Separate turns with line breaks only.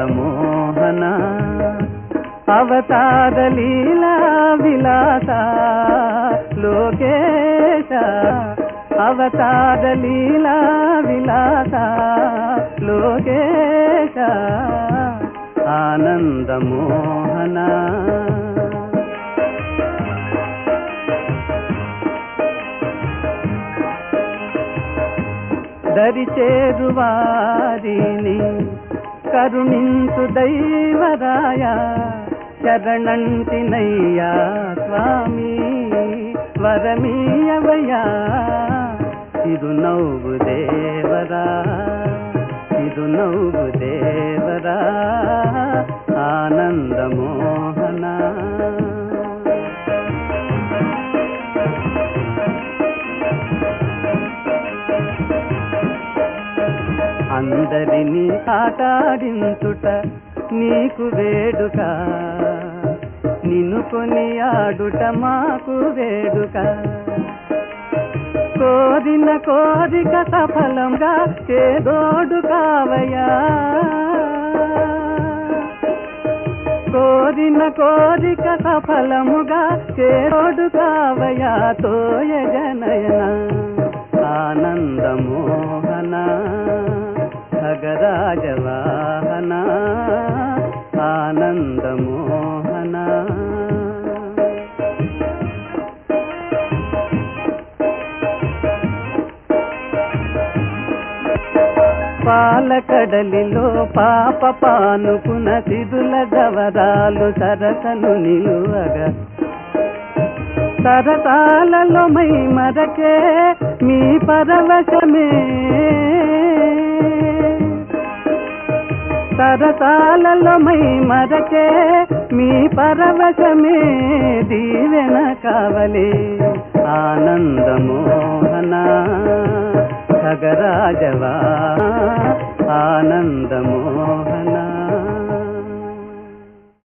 ఆనందమోహన అవతార లీలా విలాస లోకేశ అవతార లీలా విలాస లోకేశ ఆనందమోహన దరిచేరువారిని కరుణింతు దైవరాయ శరణంటినయ్యా స్వామి వరమీయవయ్యా. తిరునవ్వు దేవరా తిరునవ్వు దేవరా ఆనందమోహన అందరినీ ఆటాడించుట నీకు వేడుక. నిన్ను కొని ఆడుట మాకు వేడుక. కోరిన కోరిక సఫలంగా చేదోడు కావయా కోరిన కోరిక సఫలముగా చేదోడు కావయా తోయ జనయన ఆనందమోహన రాజవాహన ఆనందమోహన. పాలకడలిలో పాప పానుకున తిదుల గవరాలు సరసను నిలువగా. తరతాలలో my మరకే me పరవశమే. తరతాలలో my మరకే me పరవశమే Deevena Kavali. ఆనందమోహన ఖగరాజవా ఆనందమోహనా.